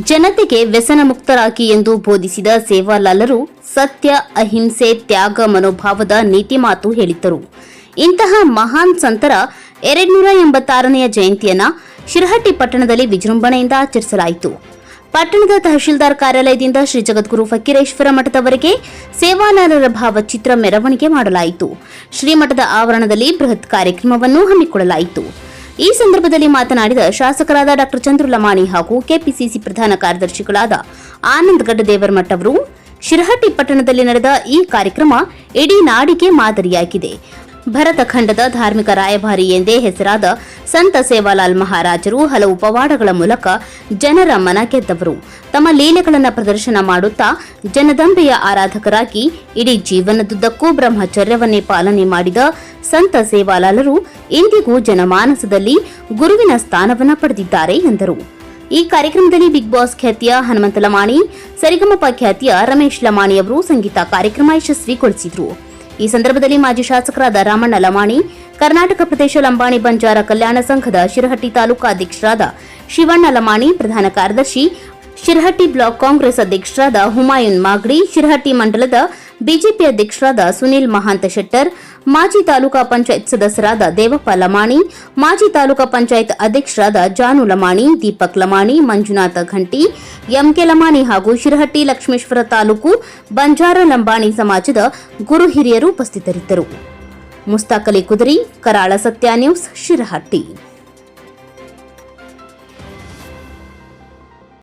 ಜನತೆಗೆ ವ್ಯಸನ ಮುಕ್ತರಾಗಿ ಎಂದು ಬೋಧಿಸಿದ ಸೇವಾಲಾಲರು ಸತ್ಯ, ಅಹಿಂಸೆ, ತ್ಯಾಗ, ಮನೋಭಾವದ ನೀತಿ ಮಾತು ಹೇಳಿದ್ದರು. ಇಂತಹ ಮಹಾನ್ ಸಂತರ ಎರಡ್ನೂರ ಎಂಬತ್ತಾರನೆಯ ಜಯಂತಿಯನ್ನ ಶಿರಹಟ್ಟಿ ಪಟ್ಟಣದಲ್ಲಿ ವಿಜೃಂಭಣೆಯಿಂದ ಆಚರಿಸಲಾಯಿತು. ಪಟ್ಟಣದ ತಹಶೀಲ್ದಾರ್ ಕಾರ್ಯಾಲಯದಿಂದ ಶ್ರೀ ಜಗದ್ಗುರು ಫಕೀರೇಶ್ವರ ಮಠದವರೆಗೆ ಸೇವಾಲಾಲರ ಭಾವಚಿತ್ರ ಮೆರವಣಿಗೆ ಮಾಡಲಾಯಿತು. ಶ್ರೀಮಠದ ಆವರಣದಲ್ಲಿ ಬೃಹತ್ ಕಾರ್ಯಕ್ರಮವನ್ನು ಹಮ್ಮಿಕೊಳ್ಳಲಾಯಿತು. ಈ ಸಂದರ್ಭದಲ್ಲಿ ಮಾತನಾಡಿದ ಶಾಸಕರಾದ ಡಾಕ್ಟರ್ ಚಂದ್ರು ಲಮಾಣಿ ಹಾಗೂ ಕೆಪಿಸಿಸಿ ಪ್ರಧಾನ ಕಾರ್ಯದರ್ಶಿಗಳಾದ ಆನಂದ್ ಗಡ್ಡದೇವರಮಠ್ ಅವರು. ಶಿರಹಟ್ಟಿ ಪಟ್ಟಣದಲ್ಲಿ ನಡೆದ ಈ ಕಾರ್ಯಕ್ರಮ ಇಡೀ ನಾಡಿಗೆ ಮಾದರಿಯಾಗಿದೆ. ಭರತ ಖಂಡದ ಧಾರ್ಮಿಕ ರಾಯಭಾರಿ ಎಂದೇ ಹೆಸರಾದ ಸಂತ ಸೇವಾಲಾಲ್ ಮಹಾರಾಜರು ಹಲವು ಪವಾಡಗಳ ಮೂಲಕ ಜನರ ಮನ ಗೆದ್ದವರು. ತಮ್ಮ ಲೀಲೆಗಳನ್ನು ಪ್ರದರ್ಶನ ಮಾಡುತ್ತಾ ಜನದಂಬೆಯ ಆರಾಧಕರಾಗಿ ಇಡೀ ಜೀವನದುದ್ದಕ್ಕೂ ಬ್ರಹ್ಮಚರ್ಯವನ್ನೇ ಪಾಲನೆ ಮಾಡಿದ ಸಂತ ಸೇವಾಲಾಲರು ಇಂದಿಗೂ ಜನಮಾನಸದಲ್ಲಿ ಗುರುವಿನ ಸ್ಥಾನವನ್ನ ಪಡೆದಿದ್ದಾರೆ ಎಂದರು. ಈ ಕಾರ್ಯಕ್ರಮದಲ್ಲಿ ಬಿಗ್ ಬಾಸ್ ಖ್ಯಾತಿಯ ಹನುಮಂತ ಲಮಾಣಿ, ಸರಿಗಮಪ ಖ್ಯಾತಿಯ ರಮೇಶ್ ಲಮಾಣಿ ಅವರು ಸಂಗೀತ ಕಾರ್ಯಕ್ರಮ ಯಶಸ್ವಿಗೊಳಿಸಿದರು. ಈ ಸಂದರ್ಭದಲ್ಲಿ ಮಾಜಿ ಶಾಸಕರಾದ ರಾಮಣ್ಣ ಲಮಾಣಿ, ಕರ್ನಾಟಕ ಪ್ರದೇಶ ಲಂಬಾಣಿ ಬಂಜಾರ ಕಲ್ಯಾಣ ಸಂಘದ ಶಿರಹಟ್ಟಿ ತಾಲೂಕಾ ಅಧ್ಯಕ್ಷರಾದ ಶಿವಣ್ಣ ಲಮಾಣಿ, ಪ್ರಧಾನ ಕಾರ್ಯದರ್ಶಿ ಶಿರಹಟ್ಟಿ ಬ್ಲಾಕ್ ಕಾಂಗ್ರೆಸ್ ಅಧ್ಯಕ್ಷರಾದ ಹುಮಾಯೂನ್ ಮಾಗಡಿ, ಶಿರಹಟ್ಟಿ ಮಂಡಲದ ಬಿಜೆಪಿ ಅಧ್ಯಕ್ಷರಾದ ಸುನೀಲ್ ಮಹಾಂತ ಶೆಟ್ಟರ್, ಮಾಜಿ ತಾಲೂಕಾ ಪಂಚಾಯತ್ ಸದಸ್ಯರಾದ ದೇವಪ್ಪ ಲಮಾಣಿ, ಮಾಜಿ ತಾಲೂಕಾ ಪಂಚಾಯತ್ ಅಧ್ಯಕ್ಷರಾದ ಜಾನು ಲಮಾಣಿ, ದೀಪಕ್ ಲಮಾಣಿ, ಮಂಜುನಾಥ ಘಂಟಿ, ಎಂಕೆ ಲಮಾಣಿ ಹಾಗೂ ಶಿರಹಟ್ಟಿ ಲಕ್ಷ್ಮೇಶ್ವರ ತಾಲೂಕು ಬಂಜಾರ ಲಂಬಾಣಿ ಸಮಾಜದ ಗುರು ಹಿರಿಯರು ಉಪಸ್ಥಿತರಿದ್ದರು. ಮುಸ್ತಾಕಲಿ ಕುದುರಿ, ಕರಾಳ ಸತ್ಯ ನ್ಯೂಸ್, ಶಿರಹಟ್ಟಿ.